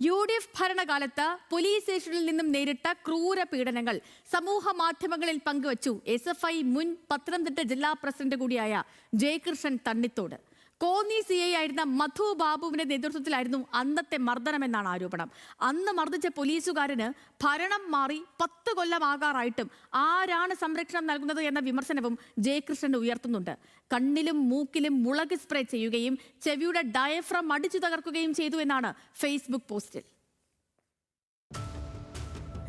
U D F ഭരണകാലത്ത് police സ്റ്റേഷനിൽ നിന്നും നേരിട്ട ക്രൂര പീഡനങ്ങൾ സമൂഹ മാധ്യമങ്ങളിൽ പങ്കുവച്ചു. എസ് എഫ് ഐ മുൻ പത്തനംതിട്ട ജില്ലാ പ്രസിഡന്റ് കൂടിയായ ജയകൃഷ്ണൻ തണ്ണിത്തോട്. കോന്നി സി ഐ ആയിരുന്ന മധു ബാബുവിന്റെ നേതൃത്വത്തിലായിരുന്നു അന്നത്തെ മർദ്ദനമെന്നാണ് ആരോപണം. അന്ന് മർദ്ദിച്ച പോലീസുകാരന് ഭരണം മാറി പത്ത് കൊല്ലമാകാറായിട്ടും ആരാണ് സംരക്ഷണം നൽകുന്നത് എന്ന വിമർശനവും ജയകൃഷ്ണൻ ഉയർത്തുന്നുണ്ട്. കണ്ണിലും മൂക്കിലും മുളക് സ്പ്രേ ചെയ്യുകയും ചെവിയുടെ ഡയഫ്രം അടിച്ചു തകർക്കുകയും ചെയ്തു എന്നാണ് ഫേസ്ബുക്ക് പോസ്റ്റിൽ.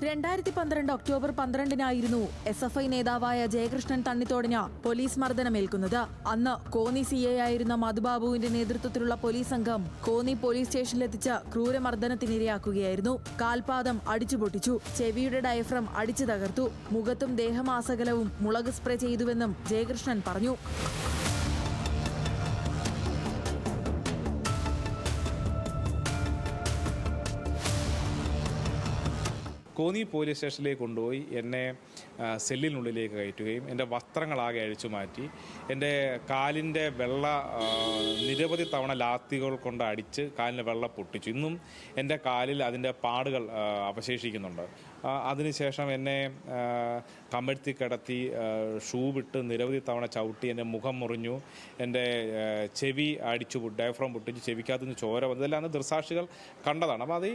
രണ്ടായിരത്തി പന്ത്രണ്ട് ഒക്ടോബർ പന്ത്രണ്ടിനായിരുന്നു എസ് എഫ് ഐ നേതാവായ ജയകൃഷ്ണൻ തണ്ണിത്തോടിന് പോലീസ് മർദ്ദനമേൽക്കുന്നത്. അന്ന് കോന്നി സി എ ആയിരുന്ന മധുബാബുവിന്റെ നേതൃത്വത്തിലുള്ള പോലീസ് സംഘം കോന്നി പോലീസ് സ്റ്റേഷനിലെത്തിച്ച് ക്രൂരമർദ്ദനത്തിനിരയാക്കുകയായിരുന്നു. കാൽപാദം അടിച്ചുപൊട്ടിച്ചു. ചെവിയുടെ ഡയഫ്രം അടിച്ചു തകർത്തു. മുഖത്തും ദേഹമാസകലവും മുളക് സ്പ്രേ ചെയ്തുവെന്നും ജയകൃഷ്ണൻ പറഞ്ഞു. കോന്നി പോലീസ് സ്റ്റേഷനിലേക്ക് കൊണ്ടുപോയി എന്നെ സെല്ലിനുള്ളിലേക്ക് കയറ്റുകയും എന്റെ വസ്ത്രങ്ങളാകെ അഴിച്ചു മാറ്റി. എന്റെ കാലിന്റെ വെള്ള നിരവധി തവണ ലാത്തികൾ കൊണ്ട് അടിച്ച് കാലിന്റെ വെള്ള പൊട്ടിച്ചു. ഇന്നും എന്റെ കാലിൽ അതിന്റെ പാടുകൾ അവശേഷിക്കുന്നുണ്ട്. അതിനുശേഷം എന്നെ കമഴ്ത്തി കിടത്തി ഷൂ വിട്ട് നിരവധി തവണ ചവിട്ടി എന്റെ മുഖം മുറിഞ്ഞു. എന്റെ ചെവി അടിച്ചു ഡയഫ്രം പൊട്ടിച്ച് ചെവിക്കകത്തുനിന്ന് ചോര വന്നു. ഇതെല്ലാം അന്ന് ദൃസാക്ഷികൾ കണ്ടതാണ്. അപ്പോൾ അത്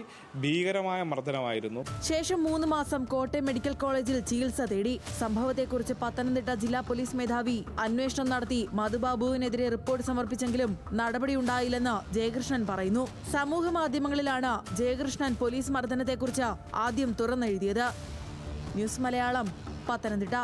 ഭീകരമായ മർദ്ദനമായിരുന്നു. ശേഷം മൂന്ന് മാസം കോട്ടയം മെഡിക്കൽ കോളേജിൽ ചികിത്സ തേടി. സംഭവത്തെക്കുറിച്ച് പത്തനംതിട്ട ജില്ലാ പോലീസ് മേധാവി അന്വേഷണം നടത്തി. മധുബാബുവിനെതിരെ റിപ്പോർട്ട് സമർപ്പിച്ചെങ്കിലും നടപടിയുണ്ടായില്ലെന്ന് ജയകൃഷ്ണൻ പറയുന്നു. സമൂഹ മാധ്യമങ്ങളിലാണ് ജയകൃഷ്ണൻ പോലീസ് മർദ്ദനത്തെക്കുറിച്ച് ആദ്യം തുറന്നെഴുതിയത്. ന്യൂസ് മലയാളം പത്തനംതിട്ട.